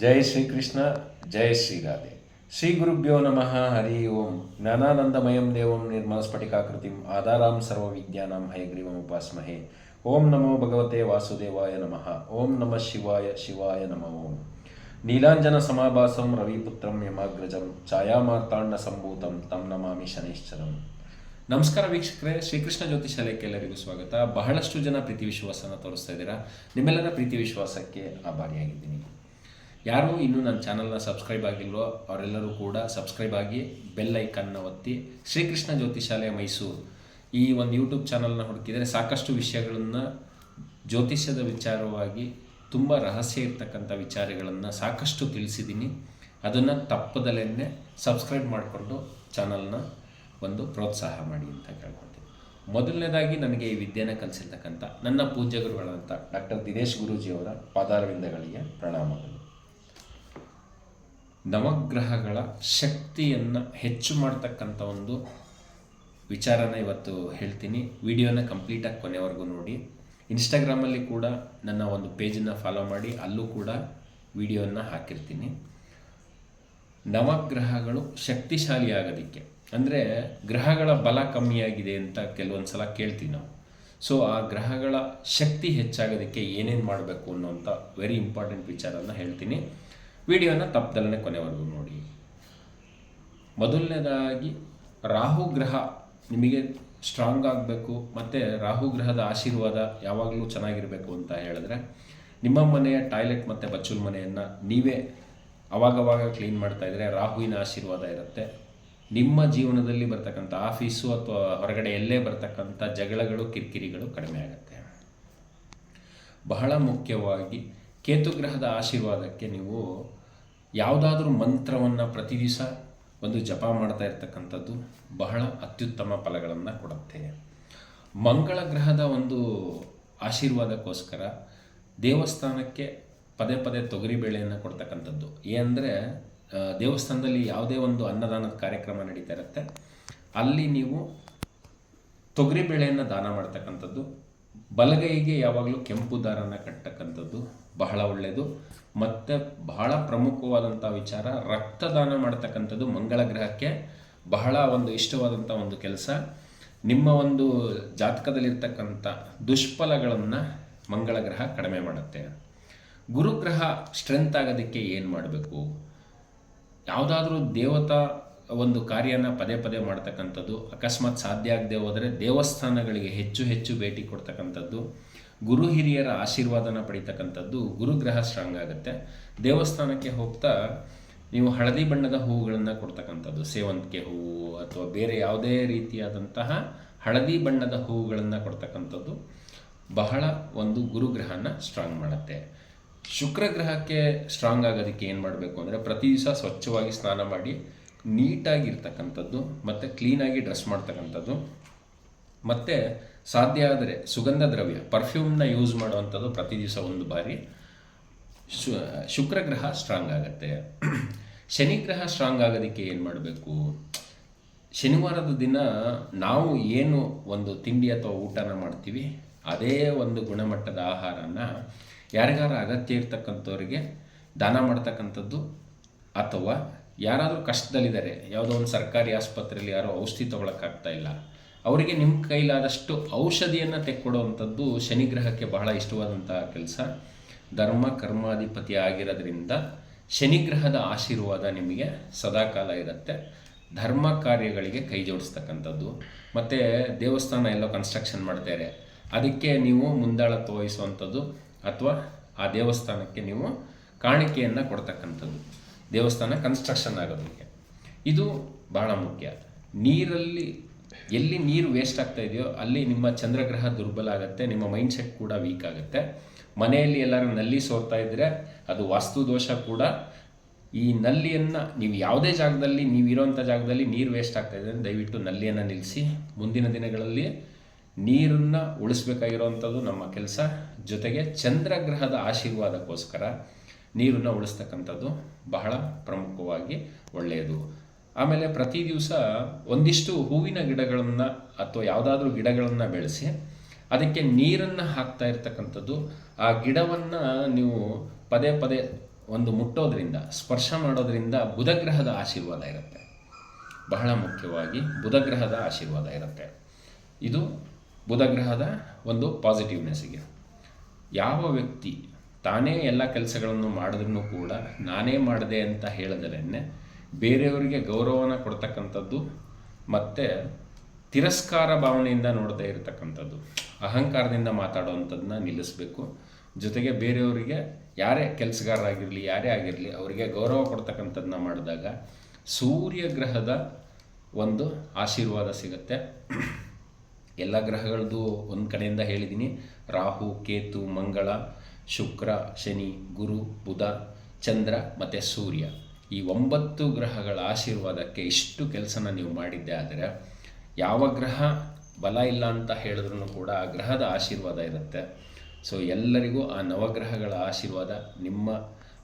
ಜೈ ಶ್ರೀಕೃಷ್ಣ, ಜೈ ಶ್ರೀರಾಧೆ. ಶ್ರೀ ಗುರುಭ್ಯೋ ನಮಃ, ಹರಿ ಓಂ. ಜ್ಞಾನಾನಂದಮಯಂ ದೇವಂ ನಿರ್ಮಲ ಸ್ಫಟಿಕಾಕೃತಿ ಆಧಾರಾಂ ಸರ್ವವಿದ್ಯಾನಾಂ ಹಯಗ್ರೀವಂ ಉಪಾಸ್ಮಹೆ. ಓಂ ನಮೋ ಭಗವತೆ ವಾಸುದೇವಾಯ ನಮಃ. ಓಂ ನಮಃ ಶಿವಾಯ ಶಿವಾಯ ನಮ ಓಂ. ನೀಲಾಂಜನ ಸಮಾಭಾಸಂ ರವಿಪುತ್ರಂ ಯಮಾಗ್ರಜಂ ಛಾಯಾಮಾರ್ತಾಂಡ ಸಂಭೂತಂ ತಂ ನಮಾಮಿ ಶನೈಶ್ಚರಂ. ನಮಸ್ಕಾರ ವೀಕ್ಷಕರೇ, ಶ್ರೀಕೃಷ್ಣ ಜ್ಯೋತಿಷಾಲಯಕ್ಕೆ ಎಲ್ಲರಿಗೂ ಸ್ವಾಗತ. ಬಹಳಷ್ಟು ಜನ ಪ್ರೀತಿ ವಿಶ್ವಾಸನ ತೋರಿಸ್ತಾ ಇದ್ದೀರಾ. ನಿಮ್ಮೆಲ್ಲರ ಪ್ರೀತಿ ವಿಶ್ವಾಸಕ್ಕೆ ಆಭಾರಿಯಾಗಿದ್ದೀನಿ. ಯಾರು ಇನ್ನೂ ನನ್ನ ಚಾನಲ್ನ ಸಬ್ಸ್ಕ್ರೈಬ್ ಆಗಿಲ್ವೋ ಅವರೆಲ್ಲರೂ ಕೂಡ ಸಬ್ಸ್ಕ್ರೈಬ್ ಆಗಿ ಬೆಲ್ ಐಕನ್ನ ಒತ್ತಿ ಶ್ರೀಕೃಷ್ಣ ಜ್ಯೋತಿಷಾಲಯ ಮೈಸೂರು ಈ ಒಂದು ಯೂಟ್ಯೂಬ್ ಚಾನಲ್ನ ಹುಡುಕಿದರೆ ಸಾಕಷ್ಟು ವಿಷಯಗಳನ್ನು ಜ್ಯೋತಿಷ್ಯದ ವಿಚಾರವಾಗಿ ತುಂಬ ರಹಸ್ಯ ಇರ್ತಕ್ಕಂಥ ವಿಚಾರಗಳನ್ನು ಸಾಕಷ್ಟು ತಿಳಿಸಿದ್ದೀನಿ. ಅದನ್ನು ತಪ್ಪದಲ್ಲೇ ಸಬ್ಸ್ಕ್ರೈಬ್ ಮಾಡಿಕೊಂಡು ಚಾನಲ್ನ ಒಂದು ಪ್ರೋತ್ಸಾಹ ಮಾಡಿ ಅಂತ ಕೇಳ್ಕೊತೀನಿ ಮೊದಲನೇದಾಗಿ ನನಗೆ ಈ ವಿದ್ಯೆನ ಕಲಿಸಿರ್ತಕ್ಕಂಥ ನನ್ನ ಪೂಜ್ಯ ಗುರುಗಳಂತ ಡಾಕ್ಟರ್ ದಿನೇಶ್ ಗುರೂಜಿಯವರ ಪಾದಾರವಿಂದಗಳಿಗೆ ಪ್ರಣಾಮಗಳು. ನವಗ್ರಹಗಳ ಶಕ್ತಿಯನ್ನು ಹೆಚ್ಚು ಮಾಡ್ತಕ್ಕಂಥ ಒಂದು ವಿಚಾರನ ಇವತ್ತು ಹೇಳ್ತೀನಿ. ವಿಡಿಯೋನ ಕಂಪ್ಲೀಟಾಗಿ ಕೊನೆವರೆಗೂ ನೋಡಿ. ಇನ್ಸ್ಟಾಗ್ರಾಮಲ್ಲಿ ಕೂಡ ನನ್ನ ಒಂದು ಪೇಜನ್ನು ಫಾಲೋ ಮಾಡಿ, ಅಲ್ಲೂ ಕೂಡ ವಿಡಿಯೋನ ಹಾಕಿರ್ತೀನಿ. ನವಗ್ರಹಗಳು ಶಕ್ತಿಶಾಲಿ ಆಗೋದಕ್ಕೆ, ಅಂದರೆ ಗ್ರಹಗಳ ಬಲ ಕಮ್ಮಿಯಾಗಿದೆ ಅಂತ ಕೆಲವೊಂದು ಸಲ ಕೇಳ್ತೀವಿ ನಾವು. ಸೊ ಆ ಗ್ರಹಗಳ ಶಕ್ತಿ ಹೆಚ್ಚಾಗೋದಕ್ಕೆ ಏನೇನು ಮಾಡಬೇಕು ಅನ್ನೋಂಥ ವೆರಿ ಇಂಪಾರ್ಟೆಂಟ್ ವಿಚಾರನ ಹೇಳ್ತೀನಿ. ವಿಡಿಯೋನ ತಪ್ಪದಲ್ಲೇ ಕೊನೆವರೆಗೂ ನೋಡಿ. ಮೊದಲನೇದಾಗಿ ರಾಹು ಗ್ರಹ ನಿಮಗೆ ಸ್ಟ್ರಾಂಗ್ ಆಗಬೇಕು, ಮತ್ತು ರಾಹು ಗ್ರಹದ ಆಶೀರ್ವಾದ ಯಾವಾಗಲೂ ಚೆನ್ನಾಗಿರಬೇಕು ಅಂತ ಹೇಳಿದ್ರೆ, ನಿಮ್ಮ ಮನೆಯ ಟಾಯ್ಲೆಟ್ ಮತ್ತು ಬಚ್ಚುಲ್ ಮನೆಯನ್ನು ನೀವೇ ಅವಾಗವಾಗ ಕ್ಲೀನ್ ಮಾಡ್ತಾ ಇದ್ರೆ ರಾಹುವಿನ ಆಶೀರ್ವಾದ ಇರುತ್ತೆ. ನಿಮ್ಮ ಜೀವನದಲ್ಲಿ ಬರ್ತಕ್ಕಂಥ ಆಫೀಸು ಅಥವಾ ಹೊರಗಡೆ ಎಲ್ಲೇ ಬರ್ತಕ್ಕಂಥ ಜಗಳಗಳು, ಕಿರಿಕಿರಿಗಳು ಕಡಿಮೆ ಆಗುತ್ತೆ. ಬಹಳ ಮುಖ್ಯವಾಗಿ ಕೇತುಗ್ರಹದ ಆಶೀರ್ವಾದಕ್ಕೆ ನೀವು ಯಾವುದಾದ್ರೂ ಮಂತ್ರವನ್ನು ಪ್ರತಿ ದಿವಸ ಒಂದು ಜಪ ಮಾಡ್ತಾ ಇರ್ತಕ್ಕಂಥದ್ದು ಬಹಳ ಅತ್ಯುತ್ತಮ ಫಲಗಳನ್ನು ಕೊಡುತ್ತೆ. ಮಂಗಳ ಗ್ರಹದ ಒಂದು ಆಶೀರ್ವಾದಕ್ಕೋಸ್ಕರ ದೇವಸ್ಥಾನಕ್ಕೆ ಪದೇ ಪದೇ ತೊಗರಿಬೇಳೆಯನ್ನು ಕೊಡ್ತಕ್ಕಂಥದ್ದು. ಏನಂದರೆ ದೇವಸ್ಥಾನದಲ್ಲಿ ಯಾವುದೇ ಒಂದು ಅನ್ನದಾನದ ಕಾರ್ಯಕ್ರಮ ನಡೀತಾ ಇರುತ್ತೆ, ಅಲ್ಲಿ ನೀವು ತೊಗರಿಬೇಳೆಯನ್ನು ದಾನ ಮಾಡ್ತಕ್ಕಂಥದ್ದು ಬಲಗೈಗೆ ಯಾವಾಗಲೂ ಕೆಂಪು ದಾರನ ಕಟ್ಟತಕ್ಕಂಥದ್ದು ಬಹಳ ಒಳ್ಳೆಯದು ಮತ್ತು ಬಹಳ ಪ್ರಮುಖವಾದಂಥ ವಿಚಾರ, ರಕ್ತದಾನ ಮಾಡ್ತಕ್ಕಂಥದ್ದು ಮಂಗಳ ಗ್ರಹಕ್ಕೆ ಬಹಳ ಒಂದು ಇಷ್ಟವಾದಂಥ ಒಂದು ಕೆಲಸ. ನಿಮ್ಮ ಒಂದು ಜಾತಕದಲ್ಲಿರ್ತಕ್ಕಂಥ ದುಷ್ಫಲಗಳನ್ನು ಮಂಗಳ ಗ್ರಹ ಕಡಿಮೆ ಮಾಡುತ್ತೆ. ಗುರುಗ್ರಹ ಸ್ಟ್ರೆಂತ್ ಆಗೋದಕ್ಕೆ ಏನು ಮಾಡಬೇಕು? ಯಾವುದಾದ್ರೂ ದೇವತಾ ಒಂದು ಕಾರ್ಯನ ಪದೇ ಪದೇ ಮಾಡ್ತಕ್ಕಂಥದ್ದು, ಅಕಸ್ಮಾತ್ ಸಾಧ್ಯ ಆಗದೆ ಹೋದರೆ ದೇವಸ್ಥಾನಗಳಿಗೆ ಹೆಚ್ಚು ಹೆಚ್ಚು ಭೇಟಿ ಕೊಡ್ತಕ್ಕಂಥದ್ದು, ಗುರು ಹಿರಿಯರ ಆಶೀರ್ವಾದನ ಪಡಿತಕ್ಕಂಥದ್ದು ಗುರುಗ್ರಹ ಸ್ಟ್ರಾಂಗ್ ಆಗುತ್ತೆ. ದೇವಸ್ಥಾನಕ್ಕೆ ಹೋಗ್ತಾ ನೀವು ಹಳದಿ ಬಣ್ಣದ ಹೂವುಗಳನ್ನು ಕೊಡ್ತಕ್ಕಂಥದ್ದು, ಸೇವಂತಿಗೆ ಹೂವು ಅಥವಾ ಬೇರೆ ಯಾವುದೇ ರೀತಿಯಾದಂತಹ ಹಳದಿ ಬಣ್ಣದ ಹೂವುಗಳನ್ನು ಕೊಡ್ತಕ್ಕಂಥದ್ದು ಬಹಳ ಒಂದು ಗುರುಗ್ರಹನ ಸ್ಟ್ರಾಂಗ್ ಮಾಡುತ್ತೆ. ಶುಕ್ರ ಗ್ರಹಕ್ಕೆ ಸ್ಟ್ರಾಂಗ್ ಆಗೋದಕ್ಕೆ ಏನು ಮಾಡಬೇಕು ಅಂದರೆ ಪ್ರತಿ ದಿವಸ ಸ್ವಚ್ಛವಾಗಿ ಸ್ನಾನ ಮಾಡಿ ನೀಟಾಗಿರ್ತಕ್ಕಂಥದ್ದು, ಮತ್ತು ಕ್ಲೀನಾಗಿ ಡ್ರೆಸ್ ಮಾಡ್ತಕ್ಕಂಥದ್ದು, ಮತ್ತು ಸಾಧ್ಯ ಆದರೆ ಸುಗಂಧ ದ್ರವ್ಯ ಪರ್ಫ್ಯೂಮ್ನ ಯೂಸ್ ಮಾಡುವಂಥದ್ದು ಪ್ರತಿ ದಿವಸ ಒಂದು ಬಾರಿ. ಶು, ಶುಕ್ರ ಗ್ರಹ ಸ್ಟ್ರಾಂಗ್ ಆಗುತ್ತೆ. ಶನಿ ಗ್ರಹ ಸ್ಟ್ರಾಂಗ್ ಆಗೋದಕ್ಕೆ ಏನು ಮಾಡಬೇಕು? ಶನಿವಾರದ ದಿನ ನಾವು ಏನು ಒಂದು ತಿಂಡಿ ಅಥವಾ ಊಟನ ಮಾಡ್ತೀವಿ, ಅದೇ ಒಂದು ಗುಣಮಟ್ಟದ ಆಹಾರನ ಯಾರಿಗಾರ ಅಗತ್ಯ ಇರ್ತಕ್ಕಂಥವ್ರಿಗೆ ದಾನ ಮಾಡ್ತಕ್ಕಂಥದ್ದು ಅಥವಾ ಯಾರಾದರೂ ಕಷ್ಟದಲ್ಲಿದ್ದಾರೆ, ಯಾವುದೋ ಒಂದು ಸರ್ಕಾರಿ ಆಸ್ಪತ್ರೆಯಲ್ಲಿ ಯಾರೋ ಔಷಧಿ ತೊಗೊಳಕ್ಕಾಗ್ತಾ ಇಲ್ಲ, ಅವರಿಗೆ ನಿಮ್ಮ ಕೈಲಾದಷ್ಟು ಔಷಧಿಯನ್ನು ತೆಕ್ಕೊಡುವಂಥದ್ದು ಶನಿಗ್ರಹಕ್ಕೆ ಬಹಳ ಇಷ್ಟವಾದಂತಹ ಕೆಲಸ. ಧರ್ಮ, ಕರ್ಮಾಧಿಪತಿ ಆಗಿರೋದ್ರಿಂದ ಶನಿಗ್ರಹದ ಆಶೀರ್ವಾದ ನಿಮಗೆ ಸದಾಕಾಲ ಇರುತ್ತೆ. ಧರ್ಮ ಕಾರ್ಯಗಳಿಗೆ ಕೈ ಜೋಡಿಸ್ತಕ್ಕಂಥದ್ದು. ಮತ್ತು ದೇವಸ್ಥಾನ ಎಲ್ಲೋ ಕನ್ಸ್ಟ್ರಕ್ಷನ್ ಮಾಡ್ತಾರೆ, ಅದಕ್ಕೆ ನೀವು ಮುಂದಾಳತ್ವ ವಹಿಸುವಂಥದ್ದು, ಅಥವಾ ಆ ದೇವಸ್ಥಾನಕ್ಕೆ ನೀವು ಕಾಣಿಕೆಯನ್ನು ಕೊಡ್ತಕ್ಕಂಥದ್ದು. ದೇವಸ್ಥಾನ ಕನ್ಸ್ಟ್ರಕ್ಷನ್ ಆಗೋದಕ್ಕೆ. ಇದು ಬಹಳ ಮುಖ್ಯ. ನೀರಲ್ಲಿ ಎಲ್ಲಿ ನೀರು ವೇಸ್ಟ್ ಆಗ್ತಾ ಇದೆಯೋ ಅಲ್ಲಿ ನಿಮ್ಮ ಚಂದ್ರಗ್ರಹ ದುರ್ಬಲ ಆಗುತ್ತೆ, ನಿಮ್ಮ ಮೈಂಡ್ ಸೆಟ್ ಕೂಡ ವೀಕ್ ಆಗುತ್ತೆ. ಮನೆಯಲ್ಲಿ ಎಲ್ಲರೂ ನಲ್ಲಿ ಸೋರ್ತಾ ಇದ್ದರೆ ಅದು ವಾಸ್ತು ದೋಷ ಕೂಡ. ಈ ನಲ್ಲಿಯನ್ನು ನೀವು ಯಾವುದೇ ಜಾಗದಲ್ಲಿ, ನೀವು ಇರೋಂಥ ಜಾಗದಲ್ಲಿ ನೀರು ವೇಸ್ಟ್ ಆಗ್ತಾ ಇದೆ, ದಯವಿಟ್ಟು ನಲ್ಲಿಯನ್ನು ನಿಲ್ಲಿಸಿ. ಮುಂದಿನ ದಿನಗಳಲ್ಲಿ ನೀರನ್ನು ಉಳಿಸ್ಬೇಕಾಗಿರೋವಂಥದ್ದು ನಮ್ಮ ಕೆಲಸ. ಜೊತೆಗೆ ಚಂದ್ರಗ್ರಹದ ಆಶೀರ್ವಾದಕ್ಕೋಸ್ಕರ ನೀರನ್ನು ಉಳಿಸ್ತಕ್ಕಂಥದ್ದು ಬಹಳ ಪ್ರಮುಖವಾಗಿ ಒಳ್ಳೆಯದು. ಆಮೇಲೆ ಪ್ರತಿ ದಿವಸ ಒಂದಿಷ್ಟು ಹೂವಿನ ಗಿಡಗಳನ್ನು ಅಥವಾ ಯಾವುದಾದ್ರೂ ಗಿಡಗಳನ್ನು ಬೆಳೆಸಿ ಅದಕ್ಕೆ ನೀರನ್ನು ಹಾಕ್ತಾ ಇರ್ತಕ್ಕಂಥದ್ದು ಆ ಗಿಡವನ್ನು ನೀವು ಪದೇ ಪದೇ ಒಂದು ಮುಟ್ಟೋದ್ರಿಂದ, ಸ್ಪರ್ಶ ಮಾಡೋದ್ರಿಂದ ಬುಧಗ್ರಹದ ಆಶೀರ್ವಾದ ಇರುತ್ತೆ. ಬಹಳ ಮುಖ್ಯವಾಗಿ ಬುಧಗ್ರಹದ ಆಶೀರ್ವಾದ ಇರುತ್ತೆ. ಇದು ಬುಧಗ್ರಹದ ಒಂದು ಪಾಸಿಟಿವ್ನೆಸ್ಸಿಗೆ ಯಾವ ವ್ಯಕ್ತಿ ತಾನೇ ಎಲ್ಲ ಕೆಲಸಗಳನ್ನು ಮಾಡಿದ್ರೂ ಕೂಡ ನಾನೇ ಮಾಡಿದೆ ಅಂತ ಹೇಳಿದ್ರೇ ಬೇರೆಯವರಿಗೆ ಗೌರವನ ಕೊಡ್ತಕ್ಕಂಥದ್ದು ಮತ್ತು ತಿರಸ್ಕಾರ ಭಾವನೆಯಿಂದ ನೋಡ್ತಾ ಇರತಕ್ಕಂಥದ್ದು, ಅಹಂಕಾರದಿಂದ ಮಾತಾಡುವಂಥದ್ದನ್ನ ನಿಲ್ಲಿಸಬೇಕು. ಜೊತೆಗೆ ಬೇರೆಯವರಿಗೆ ಯಾರೇ ಕೆಲಸಗಾರರಾಗಿರಲಿ, ಯಾರೇ ಆಗಿರಲಿ, ಅವರಿಗೆ ಗೌರವ ಕೊಡ್ತಕ್ಕಂಥದ್ದನ್ನ ಮಾಡಿದಾಗ ಸೂರ್ಯ ಗ್ರಹದ ಒಂದು ಆಶೀರ್ವಾದ ಸಿಗುತ್ತೆ. ಎಲ್ಲ ಗ್ರಹಗಳದ್ದು ಒಂದು ಕಡೆಯಿಂದ ಹೇಳಿದ್ದೀನಿ ರಾಹು, ಕೇತು, ಮಂಗಳ ಶುಕ್ರ, ಶನಿ, ಗುರು, ಬುಧ, ಚಂದ್ರ ಮತ್ತು ಸೂರ್ಯ. ಈ ಒಂಬತ್ತು ಗ್ರಹಗಳ ಆಶೀರ್ವಾದಕ್ಕೆ ಇಷ್ಟು ಕೆಲಸನ ನೀವು ಮಾಡಿದ್ದೆ ಆದರೆ ಯಾವ ಗ್ರಹ ಬಲ ಇಲ್ಲ ಅಂತ ಹೇಳಿದ್ರೂ ಕೂಡ ಆ ಗ್ರಹದ ಆಶೀರ್ವಾದ ಇರುತ್ತೆ. ಸೊ ಎಲ್ಲರಿಗೂ ಆ ನವಗ್ರಹಗಳ ಆಶೀರ್ವಾದ, ನಿಮ್ಮ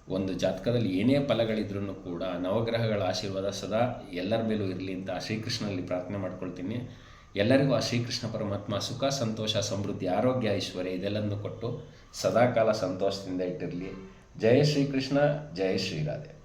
ಒಂದು ಜಾತಕದಲ್ಲಿ ಏನೇ ಫಲಗಳಿದ್ರೂ ಕೂಡ ನವಗ್ರಹಗಳ ಆಶೀರ್ವಾದ ಸದಾ ಎಲ್ಲರ ಮೇಲೂ ಇರಲಿ ಅಂತ ಶ್ರೀಕೃಷ್ಣನಲ್ಲಿ ಪ್ರಾರ್ಥನೆ ಮಾಡ್ಕೊಳ್ತೀನಿ. ಎಲ್ಲರಿಗೂ ಆ ಶ್ರೀಕೃಷ್ಣ ಪರಮಾತ್ಮ ಸುಖ, ಸಂತೋಷ, ಸಮೃದ್ಧಿ, ಆರೋಗ್ಯ, ಐಶ್ವರ್ಯ ಇದೆಲ್ಲವನ್ನು ಕೊಟ್ಟು ಸದಾಕಾಲ ಸಂತೋಷದಿಂದ ಇಟ್ಟಿರಲಿ. ಜಯ ಶ್ರೀಕೃಷ್ಣ, ಜಯ ಶ್ರೀರಾಧೆ